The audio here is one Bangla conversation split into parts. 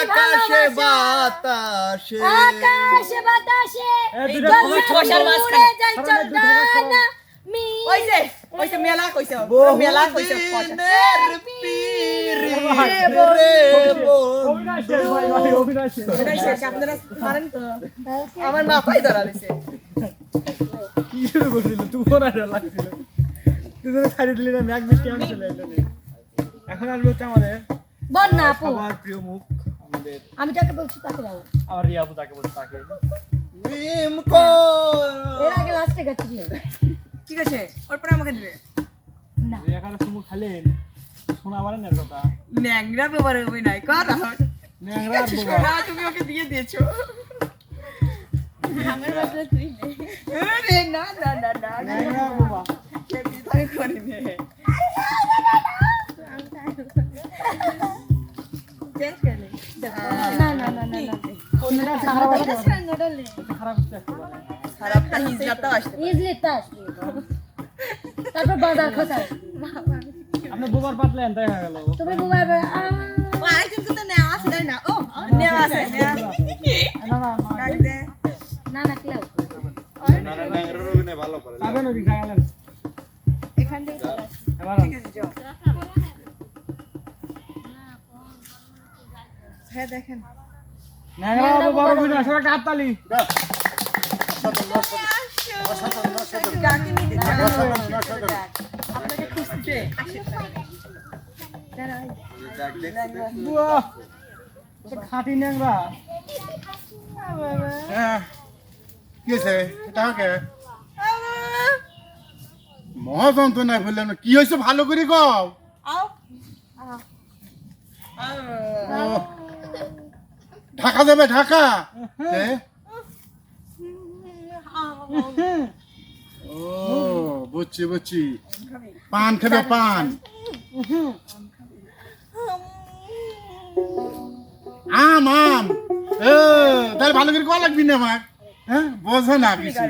আকাশে। বাতাসে। আকাশে বাতাসে। না মি ওইছে ওইছে মেলা। কইছে মেলা কইছে বহুদিনের পীর ভাই, রে অবিনাশ শেষ ভাই ভাই অবিনাশ শেষ। এটাই শেষ আপনারা পারেন তো। আমার মাথায় ধরা দিছে কি শুরু করছিল তুমর আর লাগছিল। দুজনে ছাড়িয়ে দিলি না ম্যাগ মিষ্টি আমি চলে এখন আসবে হচ্ছে আমাদের না আপু। সবার প্রিয় মুখ। আমাদের। আমি যাকে বলছি তাকে দাও আমার রিয়া আপু তাকে বলছে তাকে। মিম কো এর আগে লাস্টে গেছি ঠিক আছে ওরপরে আমাকে দিবে। না। রিয়া কারও চুমু খালেন শোনা পারেন না কথা। ন্যাংরা ব্যাপারে অভিনয় কর। ন্যাংরা বোবা তুমি ওকে দিয়ে দিয়েছ। আমার বাবা তুই আরে না না না না না ন্যাংরা বোবা আমি করিনি খারাপ হচ্ছে একটা কথা। খারাপটা হিজলাটা আসতে ইজলি তাস তারপর বাজার খোঁজা আপনি বোবার পাতলেন তাই হয়ে গেল। তুমি মোবাইল ও আরেকজন কিন্তু নেওয়া আছে তাই না? ও নেওয়া আছে নেওয়া না না না। ডাক দে। না না ক্লাব আবেন এখান থেকে ঠিক আছে যাও। হ্যাঁ দেখেন। খাঁটি ন্যাংরা। হ্যাঁ। কি আছে এটা কে মহাযন্ত্রণায় বললাম না কি হয়েছে ভালো করে কও? ঢাকা যাবে ঢাকা? ও বুঝছি বুঝছি। পান খাবে পান। আম আম। এ তাহলে ভালো করে কয়া লাগবি না আমার? হ্যাঁ বোঝে না কিছু।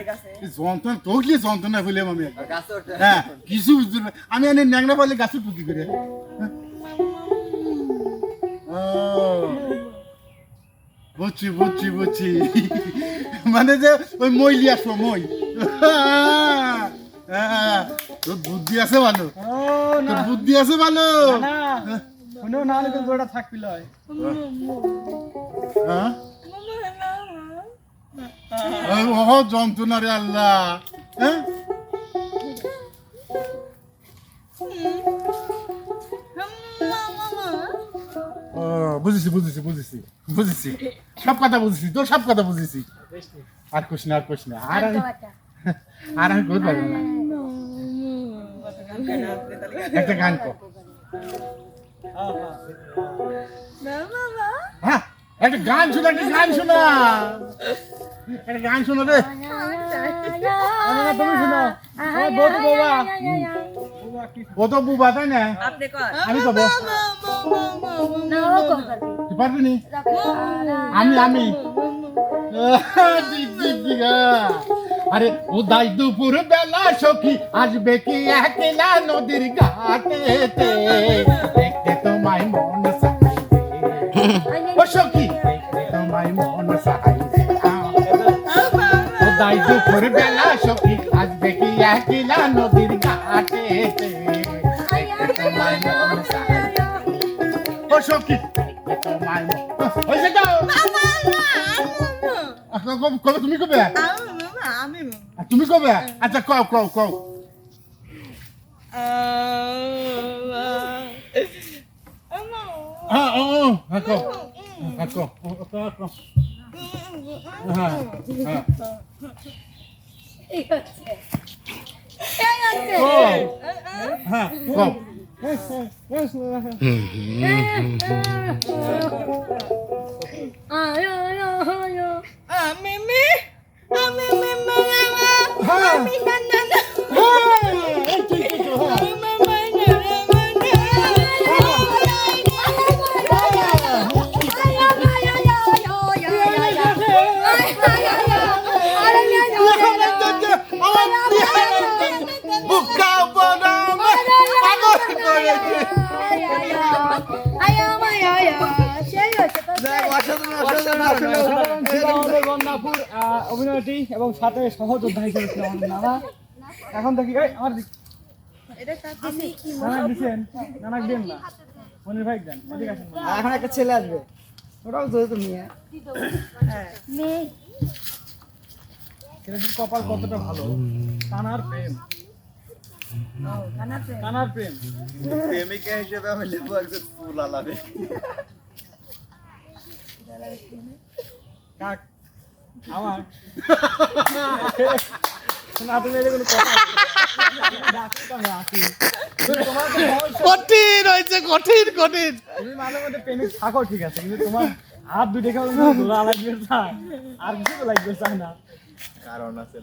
যন্ত্রণা তো কি যন্ত্রণা ফুলে আমি। হ্যাঁ কিছু আমি এনে ন্যাংরা বলে গাছে টুকি করে। হ্যাঁ? ও বুঝছি বুঝছি বুঝছি। মানে যে ওই মইলি আসব মই। হ্যাঁ, তোর বুদ্ধি আছে ভালো। তোর বুদ্ধি আছে ভালো। না শুনেও না হলে তো গোড়া থাকবি লয় হ্যাঁ? এই যন্ত্রণা রে আল্লাহ। হ্যাঁ? বুঝেছি বুঝেছি বুঝেছি বুঝেছি। সব কথা বুঝেছি তোর সব কথা বুঝেছি। আর কোশ না আর কোশ না আর আমি আর আমি করতে পারব না। একটা গান কর। হ্যাঁ একটা গান শোনা একটা গান শোনা। একটা গান শোনো রে। তুমি শোনো। বউ তো বৌবা ও তো বুবা তাই না? আমি তুই পারবি নি? আমি আমি। আরে ও দাই দুপুর বেলা সখী আসবে কি একলা নদীর ঘাটেতে? দেখতে তোমায় মন ও সখী তোমায় মন চাইবে ও দাই দুপুর বেলা সখী আসবে কি একলা নদীর ঘাটেতে? দেখতে তোমায় মন সখী। তোমায় হয়েছে তো? কবে- তুমি কবে? তুমি কবে? আচ্ছা কও কও কও। হ্যাঁ ও হ্যাঁ কও। হ্যাঁ কও। হ্যাঁ হ্যাঁ। ঠিক আছে। কও। হ্যাঁ কও। 饿死了，饿死了，饿死了！অভিনয়টি এবং সাথে সহযোদ্ধা হিসেবে ছিল আমাদের নানা এখন দেখি আমার দিচ্ছেন দেন না মনির ভাই দেন এখন একটা ছেলে আসবে ওটাও তো তুমি মেয়ে ছেলেটির কপাল কতটা ভালো? কানার প্রেম। কানার প্রেম। প্রেমিকা হিসেবে আমি লেবু একজন ফুল আলাদা। কাক আমার। না তুমি এটা কোনো কথা ডাকো তো আমি আসি তুমি তোমার তো ভরসা- কঠিন হয়েছে কঠিন কঠিন। তুমি মাঝে মধ্যে প্রেমিক থাকো ঠিক আছে কিন্তু তোমার হাত দুটো ধোলা লাগবে আর কিছু লাগবে না। কারণ আছে